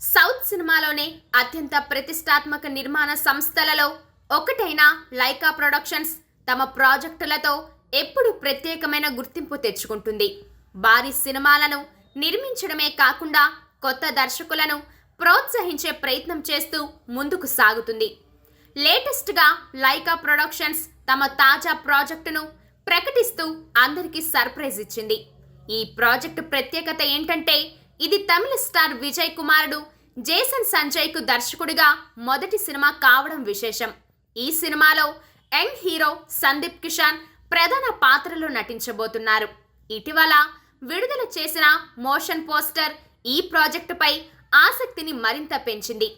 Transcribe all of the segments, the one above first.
South సినిమాలోనే అత్యంత ప్రతిష్టాత్మక నిర్మాణ సంస్థలలో ఒకటైన లైకా ప్రొడక్షన్స్ తమ ప్రాజెక్టులతో ఎప్పుడు ప్రత్యేకమైన గుర్తింపు తెచ్చుకుంటుంది. భారీ సినిమాలను నిర్మించడమే కాకుండా కొత్త దర్శకులను ప్రోత్సహించే ప్రయత్నం చేస్తూ ముందుకు సాగుతుంది. లేటెస్ట్గా లైకా ప్రొడక్షన్స్ తమ తాజా ప్రాజెక్టును ప్రకటిస్తూ అందరికీ సర్ప్రైజ్ ఇచ్చింది. ఈ ప్రాజెక్టు ప్రత్యేకత ఏంటంటే ఇది తమిళ స్టార్ విజయ్ కుమారుడు జేసన్ సంజయ్కు దర్శకుడిగా మొదటి సినిమా కావడం విశేషం. ఈ సినిమాలో యంగ్ హీరో సందీప్ కిషాన్ ప్రధాన పాత్రలో నటించబోతున్నారు. ఇటీవల విడుదల చేసిన మోషన్ పోస్టర్ ఈ ప్రాజెక్టుపై ఆసక్తిని మరింత పెంచింది.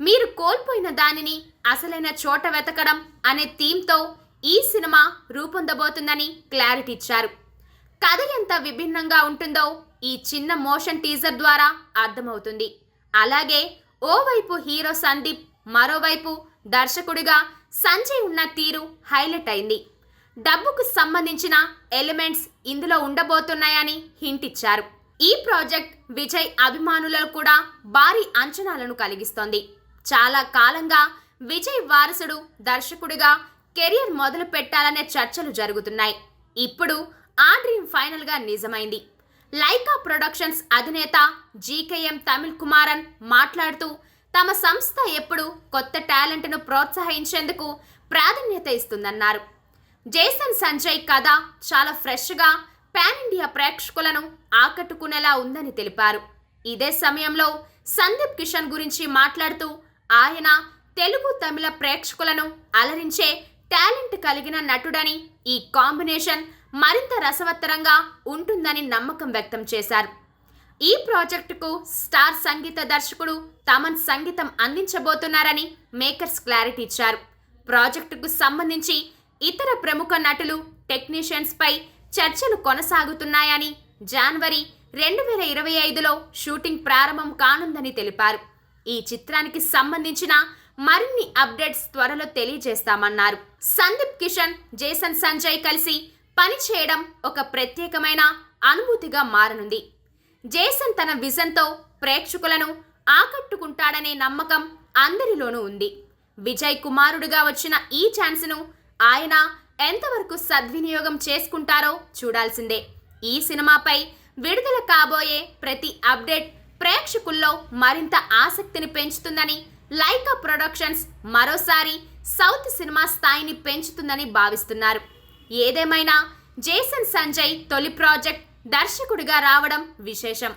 మీరు కోల్పోయిన దానిని అసలైన చోట వెతకడం అనే థీమ్తో ఈ సినిమా రూపొందబోతుందని క్లారిటీ ఇచ్చారు. కథ ఎంత విభిన్నంగా ఉంటుందో ఈ చిన్న మోషన్ టీజర్ ద్వారా అర్థమవుతుంది. అలాగే ఓవైపు హీరో సందీప్ మరోవైపు దర్శకుడిగా సంజయ్ ఉన్న తీరు హైలైట్ అయింది. డబ్బుకు సంబంధించిన ఎలిమెంట్స్ ఇందులో ఉండబోతున్నాయని హింట్ ఇచ్చారు. ఈ ప్రాజెక్ట్ విజయ్ అభిమానులలో కూడా భారీ అంచనాలను కలిగిస్తోంది. చాలా కాలంగా విజయ్ వారసుడు దర్శకుడిగా కెరియర్ మొదలు పెట్టాలనే చర్చలు జరుగుతున్నాయి. ఇప్పుడు ఆ డ్రీమ్ ఫైనల్గా నిజమైంది. లైకా ప్రొడక్షన్స్ అధినేత జీకేఎం తమిళ్ కుమారన్ మాట్లాడుతూ తమ సంస్థ ఎప్పుడు కొత్త టాలెంట్ను ప్రోత్సహించేందుకు ప్రాధాన్యత ఇస్తుందన్నారు. జేసన్ సంజయ్ కథ చాలా ఫ్రెష్గా పాన్ ఇండియా ప్రేక్షకులను ఆకట్టుకునేలా ఉందని తెలిపారు. ఇదే సమయంలో సందీప్ కిషన్ గురించి మాట్లాడుతూ ఆయన తెలుగు తమిళ ప్రేక్షకులను అలరించే టాలెంట్ కలిగిన నటుడని ఈ కాంబినేషన్ మరింత రసవత్తరంగా ఉంటుందని నమ్మకం వ్యక్తం చేశారు. ఈ ప్రాజెక్టుకు స్టార్ సంగీత దర్శకుడు తమన్ సంగీతం అందించబోతున్నారని మేకర్స్ క్లారిటీ ఇచ్చారు. ప్రాజెక్టుకు సంబంధించి ఇతర ప్రముఖ నటులు టెక్నీషియన్స్పై చర్చలు కొనసాగుతున్నాయని జనవరి రెండు వేల ఇరవై ఐదులో షూటింగ్ ప్రారంభం కానుందని తెలిపారు. ఈ చిత్రానికి సంబంధించిన మరిన్ని అప్డేట్స్ త్వరలో తెలియజేస్తామన్నారు. సందీప్ కిషన్ జేసన్ సంజయ్ కలిసి పని చేయడం ఒక ప్రత్యేకమైన అనుభూతిగా మారనుంది. జేసన్ తన విజన్తో ప్రేక్షకులను ఆకట్టుకుంటాడనే నమ్మకం అందరిలోనూ ఉంది. విజయ్ కుమారుడిగా వచ్చిన ఈ ఛాన్స్ను ఆయన ఎంతవరకు సద్వినియోగం చేసుకుంటారో చూడాల్సిందే. ఈ సినిమాపై విడుదల కాబోయే ప్రతి అప్డేట్ ప్రేక్షకుల్లో మరింత ఆసక్తిని పెంచుతుందని లైకా ప్రొడక్షన్స్ మరోసారి సౌత్ సినిమా స్థాయిని పెంచుతుందని భావిస్తున్నారు. ఏదేమైనా జేసన్ సంజయ్ తొలి ప్రాజెక్ట్ దర్శకుడిగా రావడం విశేషం.